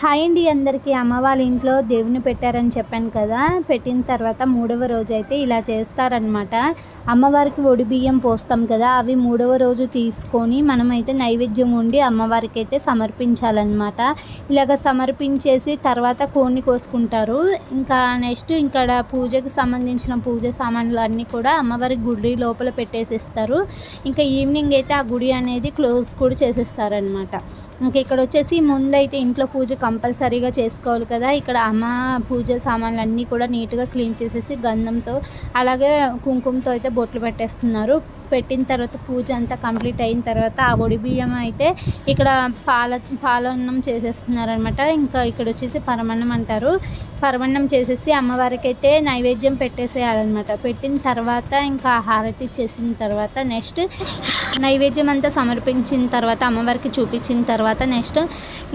Hi అండి అందరికీ. అమ్మ వాళ్ళ ఇంట్లో దేవుని పెట్టారని చెప్పాను కదా. పెట్టిన తర్వాత మూడవ రోజు అయితే ఇలా చేస్తారనమాట అమ్మవారికి ఒడి బియ్యం పోస్తాం కదా. అవి మూడవ రోజు తీసుకొని మనమైతే నైవేద్యం ఉండి అమ్మవారికి అయితే సమర్పించాలన్నమాట. ఇలాగ సమర్పించేసి తర్వాత కోడిని కోసుకుంటారు. ఇంకా నెక్స్ట్ ఇక్కడ పూజకు సంబంధించిన పూజ సామాన్లు అన్నీ కూడా అమ్మవారి గుడి లోపల పెట్టేసిస్తారు. ఇంకా ఈవినింగ్ అయితే ఆ గుడి అనేది క్లోజ్ కూడా చేసేస్తారనమాట ఇంకా ఇక్కడ వచ్చేసి ముందైతే ఇంట్లో పూజ కంపల్సరీగా చేసుకోవాలి కదా. ఇక్కడ అమ్మ పూజ సామాన్లు అన్నీ కూడా నీట్గా క్లీన్ చేసేసి గంధంతో అలాగే కుంకుమతో అయితే బొట్లు పెట్టేస్తున్నారు. పెట్టిన తర్వాత పూజ అంతా కంప్లీట్ అయిన తర్వాత ఆ ఒడి బియ్యం అయితే ఇక్కడ పాల పాలన్నం చేసేస్తున్నారనమాట ఇంకా ఇక్కడ వచ్చేసి పరమన్నం అంటారు. పరమన్నం చేసేసి అమ్మవారికి అయితే నైవేద్యం పెట్టేసేయాలన్నమాట. పెట్టిన తర్వాత ఇంకా హారతి చేసిన తర్వాత నెక్స్ట్ నైవేద్యం అంతా సమర్పించిన తర్వాత అమ్మవారికి చూపించిన తర్వాత నెక్స్ట్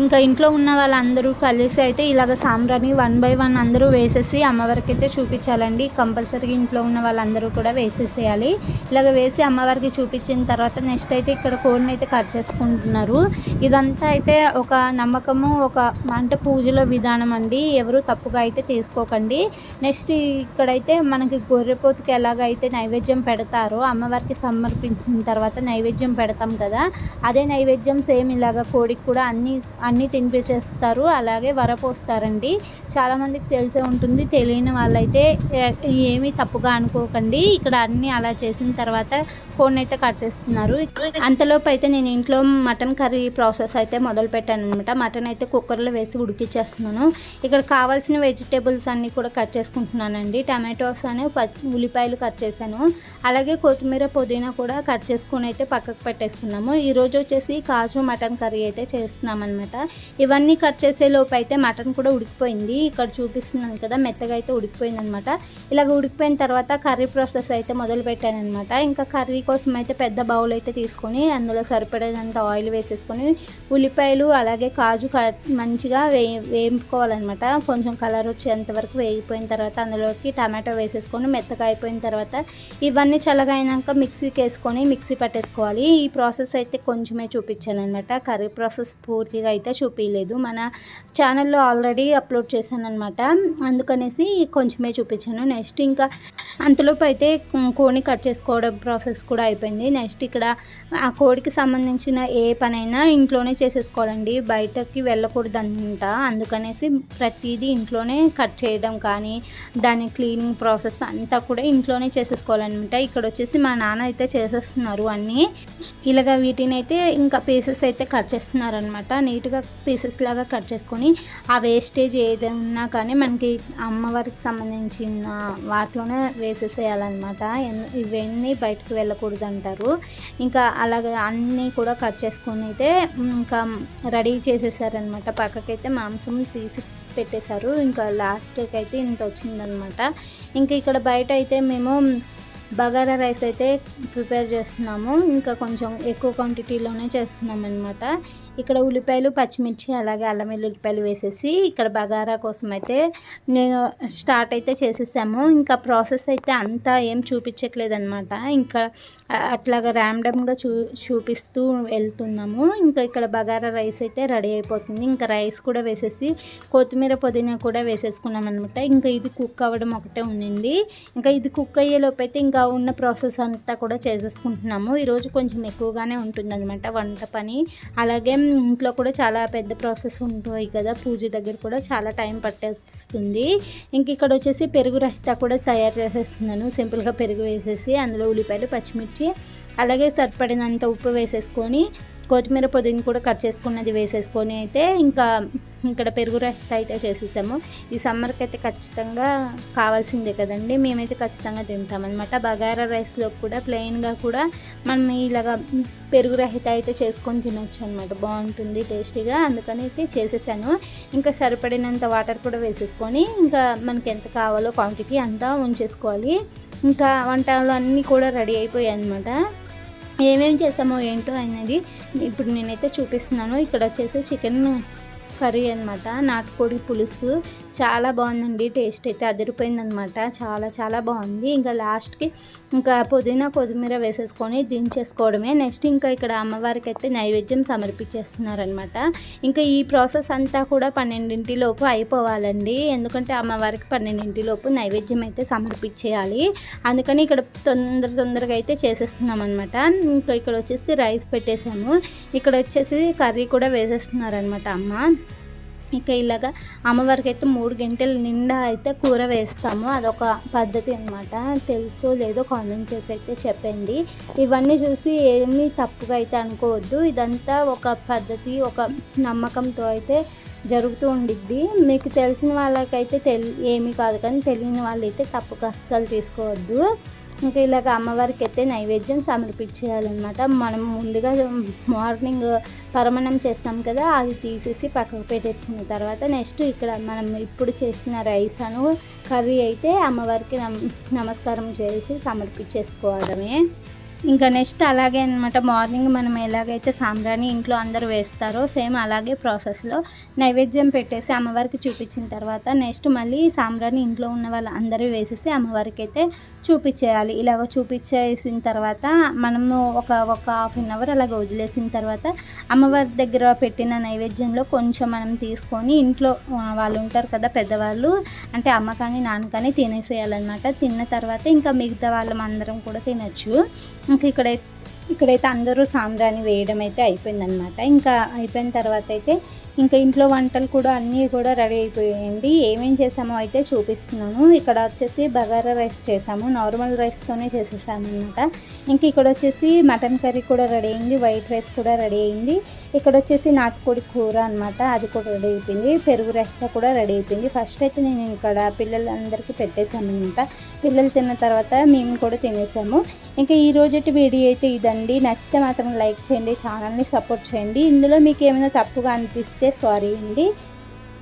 ఇంకా ఇంట్లో ఉన్న వాళ్ళందరూ కలిసి అయితే ఇలాగ సాంబ్రాన్ని వన్ బై వన్ అందరూ వేసేసి అమ్మవారికి అయితే చూపించాలండి. కంపల్సరీగా ఇంట్లో ఉన్న వాళ్ళందరూ కూడా వేసేసేయాలి. ఇలాగ వేసి అమ్మవారికి చూపించిన తర్వాత నెక్స్ట్ అయితే ఇక్కడ కోడిని అయితే కట్ చేసుకుంటున్నారు. ఇదంతా అయితే ఒక నమ్మకము ఒక అంటే పూజలో విధానం అండి. ఎవరు తప్పుగా అయితే తీసుకోకండి. నెక్స్ట్ ఇక్కడైతే మనకి గొర్రెపోతుకి ఎలాగైతే నైవేద్యం పెడతారో అమ్మవారికి సమర్పించిన తర్వాత నైవేద్యం పెడతాం కదా. అదే నైవేద్యం సేమ్ ఇలాగ కోడికి కూడా అన్ని అన్నీ తినిపించేస్తారు. అలాగే వరపోస్తారండి చాలామందికి తెలిసే ఉంటుంది. తెలియని వాళ్ళైతే ఏమీ తప్పుగా అనుకోకండి. ఇక్కడ అన్నీ అలా చేసిన తర్వాత కోడిని అయితే కట్ చేస్తున్నారు. అంతలోపు అయితే నేను ఇంట్లో మటన్ కర్రీ ప్రాసెస్ అయితే మొదలు పెట్టాను అనమాట మటన్ అయితే కుక్కర్లో వేసి ఉడికిచ్చేస్తున్నాను. ఇక్కడ కావాల్సిన వెజిటేబుల్స్ అన్నీ కూడా కట్ చేసుకుంటున్నానండి. టమాటోస్ అనే ఉల్లిపాయలు కట్ చేశాను. అలాగే కొత్తిమీర పుదీనా కూడా కట్ చేసుకుని అయితే పక్కకు పెట్టేసుకున్నాము. ఈరోజు వచ్చేసి కాజు మటన్ కర్రీ అయితే చేస్తున్నాం అనమాట ఇవన్నీ కట్ చేసే లోపు అయితే మటన్ కూడా ఉడికిపోయింది. ఇక్కడ చూపిస్తున్నాను కదా మెత్తగా అయితే ఉడికిపోయింది అనమాట ఇలాగ ఉడికిపోయిన తర్వాత కర్రీ ప్రాసెస్ అయితే మొదలు పెట్టాను అనమాట ఇంకా కర్రీ కోసం అయితే పెద్ద బౌల్ అయితే తీసుకొని అందులో సరిపడేదంత ఆయిల్ వేసేసుకొని ఉల్లిపాయలు అలాగే కాజు మంచిగా వే వేయించుకోవాలన్నమాట కొంచెం కలర్ వచ్చేంత వరకు వేగిపోయిన తర్వాత అందులోకి టమాటో వేసేసుకొని మెత్తగా అయిపోయిన తర్వాత ఇవన్నీ చల్లగా మిక్సీకి వేసుకొని మిక్సీ పట్టేసుకోవాలి. ఈ ప్రాసెస్ అయితే కొంచెమే చూపించాను అనమాట కర్రీ ప్రాసెస్ పూర్తిగా అయితే చూపించలేదు మన ఛానల్లో ఆల్రెడీ అప్లోడ్ చేశాను అనమాట అందుకనేసి కొంచెమే చూపించాను. నెక్స్ట్ ఇంకా అంతలోపు అయితే కోని కట్ చేసుకోవడం ప్రాసెస్ కూడా అయిపోయింది. నెక్స్ట్ ఇక్కడ ఆ కోడికి సంబంధించిన ఏ పనైనా ఇంట్లోనే చేసేసుకోవాలండి. బయటకి వెళ్ళకూడదు అంట అందుకనేసి ప్రతిదీ ఇంట్లోనే కట్ చేయడం కానీ దాని క్లీనింగ్ ప్రాసెస్ అంతా కూడా ఇంట్లోనే చేసేసుకోవాలన్నమాట. ఇక్కడ వచ్చేసి మా నాన్న అయితే చేసేస్తున్నారు అన్నీ. ఇలాగ వీటిని అయితే ఇంకా పీసెస్ అయితే కట్ చేస్తున్నారు అనమాట నీట్గా పీసెస్ లాగా కట్ చేసుకొని ఆ వేస్టేజ్ ఏదైనా కానీ మనకి అమ్మవారికి సంబంధించిన వాటిలోనే వేసేసేయాలన్నమాట. ఇవన్నీ బయటకు వెళ్ళకూడదు అంటారు ఇంకా అలాగే అన్నీ కూడా కట్ చేసుకొని అయితే ఇంకా రెడీ చేసేసారనమాట. పక్కకైతే మాంసం తీసి పెట్టేశారు. ఇంకా లాస్ట్కి అయితే ఇంత వచ్చిందనమాట. ఇంకా ఇక్కడ బయట అయితే మేము బగారా రైస్ అయితే ప్రిపేర్ చేస్తున్నాము. ఇంకా కొంచెం ఎక్కువ క్వాంటిటీలోనే చేస్తున్నాం అనమాట ఇక్కడ ఉల్లిపాయలు పచ్చిమిర్చి అలాగే అల్లం వెల్లుల్లిపాయలు వేసేసి ఇక్కడ బగారా కోసం అయితే నేను స్టార్ట్ అయితే చేసేసాము. ఇంకా ప్రాసెస్ అయితే అంతా ఏం చూపించట్లేదు అనమాట ఇంకా అట్లాగా ర్యాండమ్గా చూ చూపిస్తూ వెళ్తున్నాము. ఇంకా ఇక్కడ బగారా రైస్ అయితే రెడీ అయిపోతుంది. ఇంకా రైస్ కూడా వేసేసి కొత్తిమీర పుదీనా కూడా వేసేసుకున్నాం అనమాట ఇంకా ఇది కుక్ అవ్వడం ఒకటే ఉండింది. ఇంకా ఇది కుక్ అయ్యేలోపు అయితే ఇంకా ఉన్న ప్రాసెస్ అంతా కూడా చేసేసుకుంటున్నాము. ఈరోజు కొంచెం ఎక్కువగానే ఉంటుంది అనమాట వంట పని. అలాగే ఇంట్లో కూడా చాలా పెద్ద ప్రాసెస్ ఉంటాయి కదా. పూజ దగ్గర కూడా చాలా టైం పట్టేస్తుంది. ఇంక ఇక్కడ వచ్చేసి పెరుగు రహిత కూడా తయారు చేసేస్తున్నాను. సింపుల్గా పెరుగు వేసేసి అందులో ఉల్లిపాయలు పచ్చిమిర్చి అలాగే సరిపడినంత ఉప్పు వేసేసుకొని కొత్తిమీర పొదిని కూడా కట్ చేసుకున్నది వేసేసుకొని అయితే ఇంకా ఇక్కడ పెరుగు రహిత అయితే చేసేసాము. ఈ సమ్మర్కి అయితే ఖచ్చితంగా కావాల్సిందే కదండి. మేమైతే ఖచ్చితంగా తింటామన్నమాట బగారా రైస్లో కూడా ప్లెయిన్గా కూడా మనం ఇలాగా పెరుగు రహిత అయితే చేసుకొని తినొచ్చు అనమాట బాగుంటుంది టేస్టీగా. అందుకని అయితే చేసేసాను. ఇంకా సరిపడినంత వాటర్ కూడా వేసేసుకొని ఇంకా మనకి ఎంత కావాలో క్వాంటిటీ అంతా ఉంచేసుకోవాలి. ఇంకా వంటలు అన్నీ కూడా రెడీ అయిపోయాయి అనమాట ఏమేమి చేసామో ఏంటో అనేది ఇప్పుడు నేనైతే చూపిస్తున్నాను. ఇక్కడ వచ్చేసి చికెన్ కర్రీ అనమాట నాటుకోడి పులుసు. చాలా బాగుందండి టేస్ట్ అయితే అదిరిపోయిందనమాట చాలా చాలా బాగుంది. ఇంకా లాస్ట్కి ఇంకా పుదీనా కొత్తిమీర వేసేసుకొని దించేసుకోవడమే. నెక్స్ట్ ఇంకా ఇక్కడ అమ్మవారికి అయితే నైవేద్యం సమర్పించేస్తున్నారనమాట ఇంకా ఈ ప్రాసెస్ అంతా కూడా పన్నెండింటి లోపు అయిపోవాలండి. ఎందుకంటే అమ్మవారికి పన్నెండింటి లోపు నైవేద్యం అయితే సమర్పించేయాలి. అందుకని ఇక్కడ తొందర తొందరగా అయితే చేసేస్తున్నాం అనమాట ఇంకా ఇక్కడ వచ్చేసి రైస్ పెట్టేసాము ఇక్కడ వచ్చేసి కర్రీ కూడా వేసేస్తున్నారనమాట అమ్మ. ఇక ఇలాగా అమ్మవారికి అయితే మూడు గంటల నిండా అయితే కూర వేస్తాము. అదొక పద్ధతి అనమాట తెలుసో లేదో కామెంట్ చేసి అయితే చెప్పండి. ఇవన్నీ చూసి ఏమీ తప్పుగా అయితే అనుకోవద్దు. ఇదంతా ఒక పద్ధతి ఒక నమ్మకంతో అయితే జరుగుతూ ఉండిద్ది. మీకు తెలిసిన వాళ్ళకైతే తెలి ఏమీ కాదు కానీ తెలియని వాళ్ళైతే తప్పక అస్సలు తీసుకోవద్దు. ఇంకా ఇలాగ అమ్మవారికి అయితే నైవేద్యం సమర్పించేయాలన్నమాట. మనం ముందుగా మార్నింగ్ పరమణం చేస్తాం కదా అది తీసేసి పక్కకు పెట్టేసుకున్న తర్వాత నెక్స్ట్ ఇక్కడ మనం ఇప్పుడు చేసిన రైస్ అను కర్రీ అయితే అమ్మవారికి నమ నమస్కారం చేసి సమర్పించేసుకోవడమే. ఇంకా నెక్స్ట్ అలాగే అనమాట మార్నింగ్ మనం ఎలాగైతే సాంబ్రాణి ఇంట్లో అందరూ వేస్తారో సేమ్ అలాగే ప్రాసెస్లో నైవేద్యం పెట్టేసి అమ్మవారికి చూపించిన తర్వాత నెక్స్ట్ మళ్ళీ సాంబ్రాణి ఇంట్లో ఉన్న వాళ్ళు అందరూ వేసేసి అమ్మవారికి అయితే చూపించేయాలి. ఇలాగ చూపించేసిన తర్వాత మనము ఒక ఒక హాఫ్ అన్ అవర్ అలాగ వదిలేసిన తర్వాత అమ్మవారి దగ్గర పెట్టిన నైవేద్యంలో కొంచెం మనం తీసుకొని ఇంట్లో వాళ్ళు ఉంటారు కదా పెద్దవాళ్ళు అంటే అమ్మ కానీ నాన్న కానీ తినేసేయాలన్నమాట. తిన్న తర్వాత ఇంకా మిగతా వాళ్ళం అందరం కూడా తినచ్చు. ఇంకా ఇక్కడ ఇక్కడైతే అందరూ సాంబ్రాణి వేయడం అయితే అయిపోయిందనమాట ఇంకా అయిపోయిన తర్వాత అయితే ఇంకా ఇంట్లో వంటలు కూడా అన్నీ కూడా రెడీ అయిపోయాయండి ఏమేం చేసామో అయితే చూపిస్తున్నాను. ఇక్కడ వచ్చేసి బగారా రైస్ చేసాము. నార్మల్ రైస్తోనే చేసేసాము అనమాట ఇంకా ఇక్కడ వచ్చేసి మటన్ కర్రీ కూడా రెడీ అయింది. వైట్ రైస్ కూడా రెడీ అయింది. ఇక్కడ వచ్చేసి నాటుకోడి కూర అనమాట అది కూడా రెడీ అయిపోయింది. పెరుగు రైస్ కూడా రెడీ అయిపోయింది. ఫస్ట్ అయితే నేను ఇక్కడ పిల్లలందరికీ పెట్టేశాను అనమాట పిల్లలు తిన్న తర్వాత మేము కూడా తినేసాము. ఇంకా ఈ రోజటి వీడియో అయితే ఇదండి. నచ్చితే మాత్రం లైక్ చేయండి. ఛానల్ని సపోర్ట్ చేయండి. ఇందులో మీకు ఏమైనా తప్పుగా అనిపిస్తే సారీ అండి.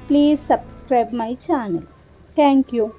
Please subscribe my channel. Thank you.